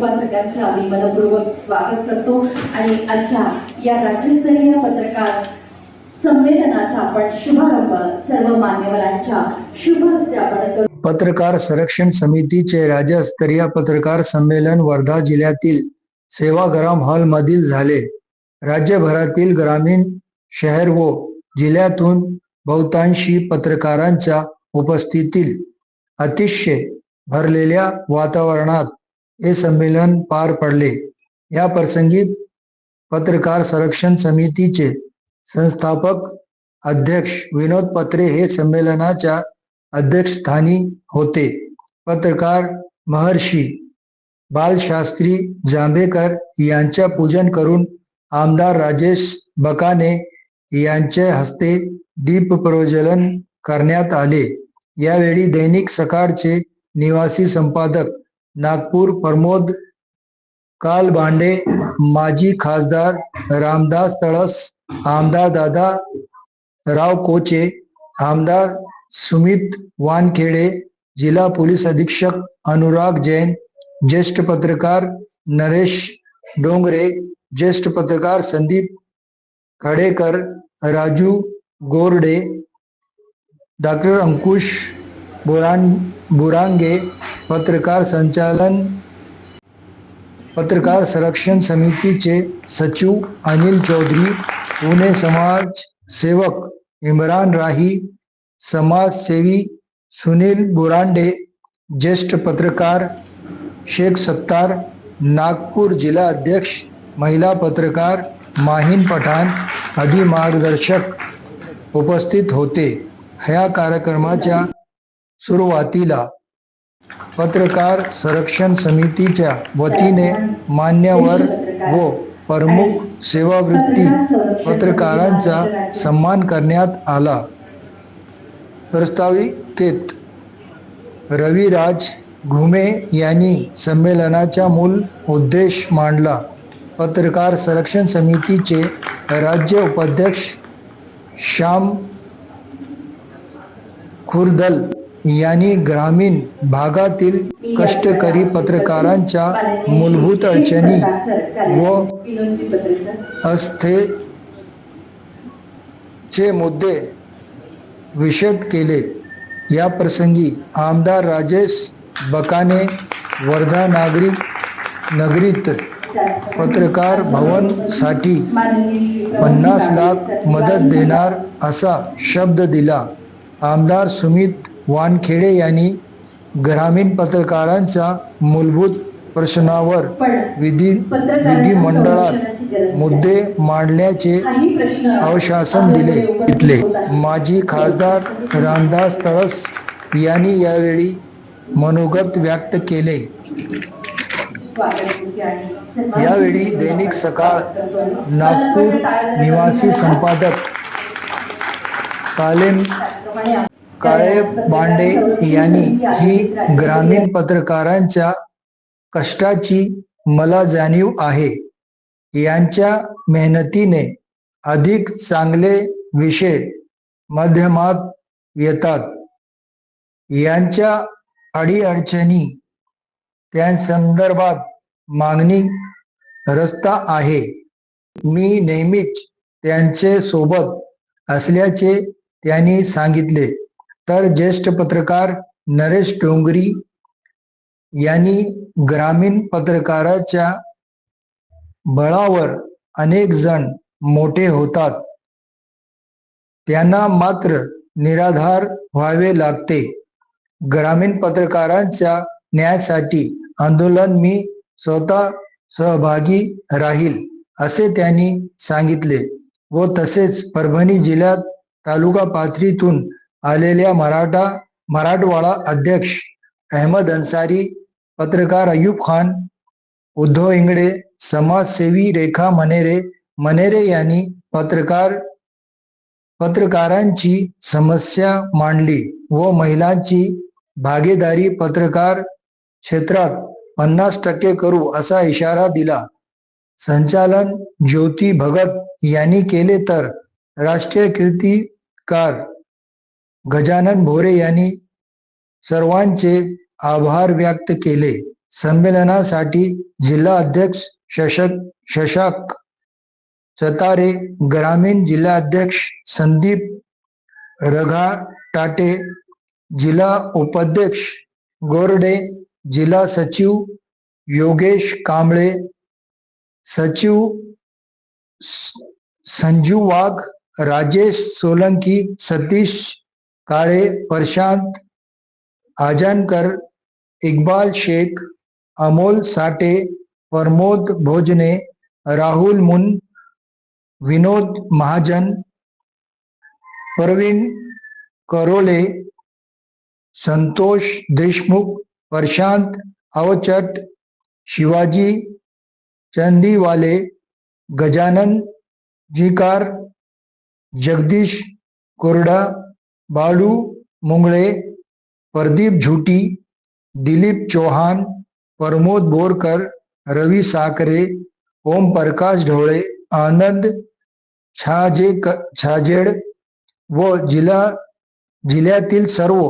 तुम्हा सगळ्यांचं आम्ही मनपूर्वक स्वागत करतो. आणि आजच्या या राज्यस्तरीय पत्रकार संमेलनाचा आपण शुभारंभ सर्व मान्यवरांच्या शुभ हस्ते आपण करू. पत्रकार संरक्षण समितीचे राज्यस्तरीय पत्रकार संमेलन वर्धा जिल्ह्यातील सेवाग्राम हॉल मधील झाले. राज्यभरातील ग्रामीण शहर व जिल्ह्यातून बहुतांशी पत्रकारांच्या उपस्थितीत अतिशय भरलेल्या वातावरणात हे संमेलन पार पडले. या प्रसंगी पत्रकार संरक्षण समितीचे संस्थापक अध्यक्ष विनोद पत्रे हे संमेलनाच्या अध्यक्षस्थानी होते. पत्रकार महर्षी बालशास्त्री जांभेकर यांच्या पूजन करून आमदार राजेश बकाने यांच्या हस्ते दीप प्रज्वलन करण्यात आले. यावेळी दैनिक सकाळचे निवासी संपादक नागपूर प्रमोद कालबांडे माजी खासदार रामदास तळस आमदार दादा राव कोचे आमदार सुमित वानखेडे जिल्हा पोलीस अधीक्षक अनुराग जैन ज्येष्ठ पत्रकार नरेश डोंगरे ज्येष्ठ पत्रकार संदीप खडेकर राजू गोरडे डॉक्टर अंकुश बोरांड बुरांगे पत्रकार संचालन पत्रकार संरक्षण समितीचे सचिव अनिल चौधरी पुणे समाज सेवक इम्रान राही समाजसेवी सुनील बुरांडे ज्येष्ठ पत्रकार शेख सत्तार नागपूर जिल्हा अध्यक्ष महिला पत्रकार माहीन पठाण आदी मार्गदर्शक उपस्थित होते. ह्या कार्यक्रमाच्या सुरुवातीला पत्रकार संरक्षण समितीच्या वतीने मान्यवर व प्रमुख सेवावृत्ती पत्रकारांचा सन्मान करण्यात आला. प्रस्ताविकेत रविराज घुमे यांनी संमेलनाचा मूल उद्देश मांडला. पत्रकार संरक्षण समितीचे राज्य उपाध्यक्ष श्याम खुर्दल यांनी ग्रामीण भागातील कष्टकरी पत्रकारांच्या मूलभूत अडचणी व विनोदजी अस्थेचे मुद्दे विशद केले. या प्रसंगी आमदार राजेश बकाने वर्धा नागरिक नगरीत पत्रकार भवनसाठी पन्नास लाख मदत देणार असा शब्द दिला. आमदार सुमित वानखेडे यांनी ग्रामीण पत्रकारांच्या मूलभूत प्रश्नावर विधी विधिमंडळात मुद्दे मांडण्याचे अवशासन दिले. तिथले माजी खासदार रामदास तळस यांनी यावेळी मनोगत व्यक्त केले. यावेळी दैनिक सकाळ नागपूर निवासी संपादक कालेम काळे बांडे यांनी ही ग्रामीण पत्रकारांच्या कष्टाची मला जाणीव आहे. यांच्या मेहनतीने अधिक चांगले विषय माध्यमात येतात. यांच्या अडीअडचणी त्या संदर्भात मागणी रस्ता आहे. मी नेहमीच त्यांचे सोबत असल्याचे त्यांनी सांगितले. तर ज्येष्ठ पत्रकार नरेश डोंगरी यांनी ग्रामीण पत्रकाराच्या बळावर अनेक जण मोठे होतात. त्यांना मात्र निराधार व्हावे लागते. ग्रामीण पत्रकारांच्या न्यायासाठी आंदोलन मी स्वतः सहभागी राहील असे त्यांनी सांगितले व तसेच परभणी जिल्ह्यात तालुका पातळीतून आलेल्या मराठा, मराठवाडा अध्यक्ष अहमद अन्सारी, पत्रकार अयूब खान, उद्धव इंगडे, समाजसेवी रेखा मनेरे मनेरे यांनी पत्रकार, पत्रकारांची समस्या मांडली व महिलांची भागीदारी पत्रकार क्षेत्रात पन्नास टक्के करू असा इशारा दिला. संचालन ज्योती भगत यांनी केले तर राष्ट्रीय कीर्तिकार गजानन भोरे यांनी सर्वांचे आभार व्यक्त केले. संमेलनासाठी जिल्हा अध्यक्ष शशक शशाक सतारे ग्रामीण जिल्हा अध्यक्ष संदीप रघा टाटे जिल्हा उपाध्यक्ष गोरडे जिल्हा सचिव योगेश कांबळे सचिव संजू संजीव वाघ राजेश सोलंकी सतीश काळे प्रशांत आजानकर इक्बाल शेख अमोल साठे प्रमोद भोजने राहुल मुन विनोद महाजन प्रवीण करोले संतोष देशमुख प्रशांत अवचट शिवाजी चंदीवाले गजानन जीकार जगदीश कोरडा बाळू मुंगळे प्रदीप झुटी दिलीप चौहान प्रमोद बोरकर रवी साकरे ओम प्रकाश ढोळे आनंद छाजे छाजेड व जिल्हा जिल्ह्यातील सर्व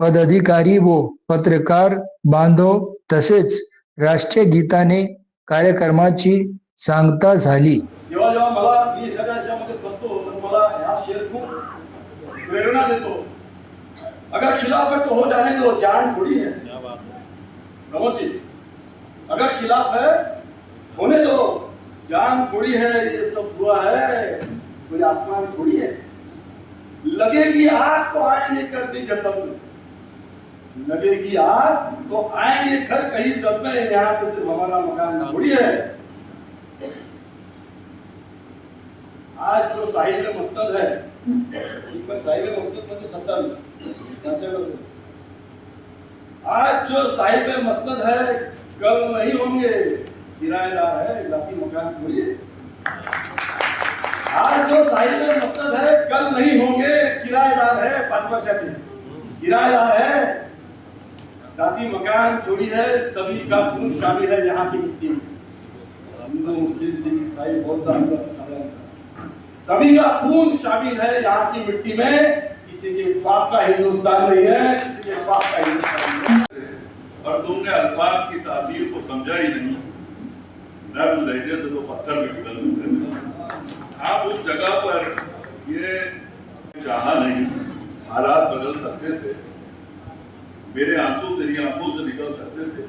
पदाधिकारी व पत्रकार बांधव तसेच राष्ट्रीय गीताने कार्यक्रमाची सांगता झाली. जेव्हा जेव्हा मला प्रेरणा देतो अगर खिलाफ है तो हो जाने दो जान थोड़ी है। प्रमोद जी अगर खिलाफ है होने दो। जान थोड़ी है ये सब हुआ है कोई आसमान थोड़ी है। लगेगी आग तो आएँगे कर दी गजब लगेगी आग तो आएँगे घर कहीं सब में यहाँ पे सिर्फ़ हमारा मकान थोड़ी है। आज जो साहिब मस्तद है आज जो साहिब मस्तद है, कल नहीं होंगे, किराएदार है, जाती मकान थोड़ी आज जो साहिब मस्तद है कल नहीं होंगे किराएदार है पाच वर्षाचे किराएदार है जाती मकान चोरी है, सभी का खून शामिल है यहाँ की मिट्टी में। हिंदू, मुस्लिम, सिख, ईसाई, बौद्ध, आदिवासी सभी सभी का खून शामिल है यहाँ की मिट्टी में। किसी के बाप का हिंदुस्तान नहीं है, किसी के बाप का हिंदुस्तान नहीं है। और तुमने अल्फाज की तासीर को समझा ही नहीं। नर्म लहजे से तो पत्थर भी पिघल सकते थे आप उस जगह पर ये चाहा नहीं। हालात बदल सकते थे। मेरे आँसू तेरी आँखों से निकल सकते थे।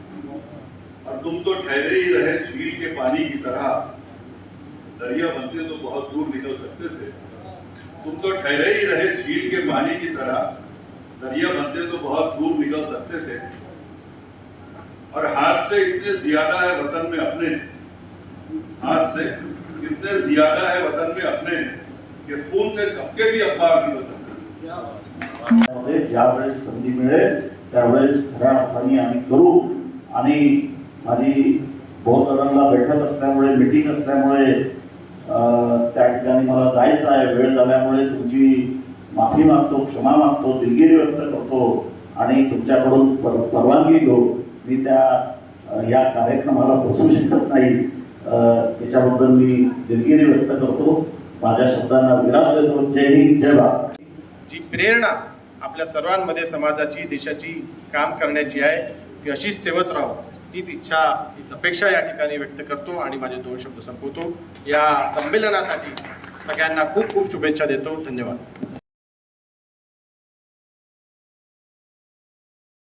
और तुम तो ठहरे ही रहे झील के पानी की तरह। दरिया बनते तो बहुत दूर निकल सकते थे। तुम तो ठहरे ही रहे झील के पानी की तरह। दरिया बनते तो बहुत दूर निकल सकते थे। और हाथ से इतने ज़्यादा है वतन में अपने। हाथ से इतने ज़्यादा है वतन में अपने कि खून से छपके भी अखबार सकते। हैं त्यामध्ये ज्यावेळेस संधी मिळेल त्यावेळेस खऱ्या अर्थाने आम्ही करू आणि माझी बोरकरांना बैठक असल्यामुळे, मिटिंग असल्यामुळे त्या ठिकाणी मला जायचं आहे. वेळ झाल्यामुळे तुमची माफी मागतो क्षमा मागतो दिलगिरी व्यक्त करतो आणि तुमच्याकडून पर परवानगी घेऊ मी त्या या कार्यक्रमाला बसू शकत नाही. याच्याबद्दल मी दिलगिरी व्यक्त करतो. माझ्या शब्दांना विराम देतो. जय हिंद जय भारत. जी प्रेरणा आपल्या सर्वांमध्ये समाजाची देशाची काम करण्याची आहे ती अशीच तेवत राहो. हीच इच्छा हीच अपेक्षा या ठिकाणी व्यक्त करतो आणि माझे दोन शब्द संपवतो. या संमेलनासाठी सगळ्यांना खूप खूप शुभेच्छा देतो. धन्यवाद.